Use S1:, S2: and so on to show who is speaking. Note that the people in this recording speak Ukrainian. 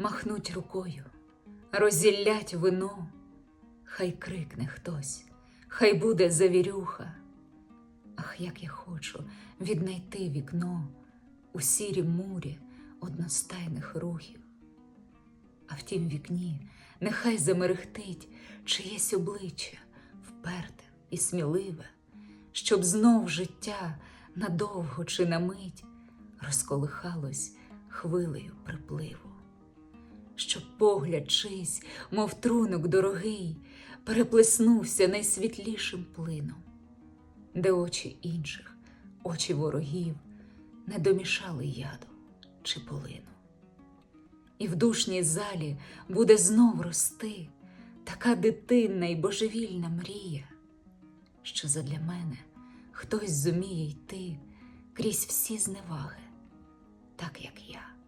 S1: махнуть рукою, розіллять вино, хай крикне хтось, хай буде завірюха. Ах, як я хочу віднайти вікно у сірім мурі одностайних рухів. А в тім вікні нехай замерехтить чиєсь обличчя вперте і сміливе, щоб знов життя надовго чи на мить розколихалось хвилею припливу, щоб погляд чийсь, мов трунок дорогий, переплеснувся найсвітлішим плином, де очі інших, очі ворогів не домішали яду чи полину. І в душній залі буде знов рости така дитинна й божевільна мрія, що задля мене хтось зуміє йти крізь всі зневаги, так як я.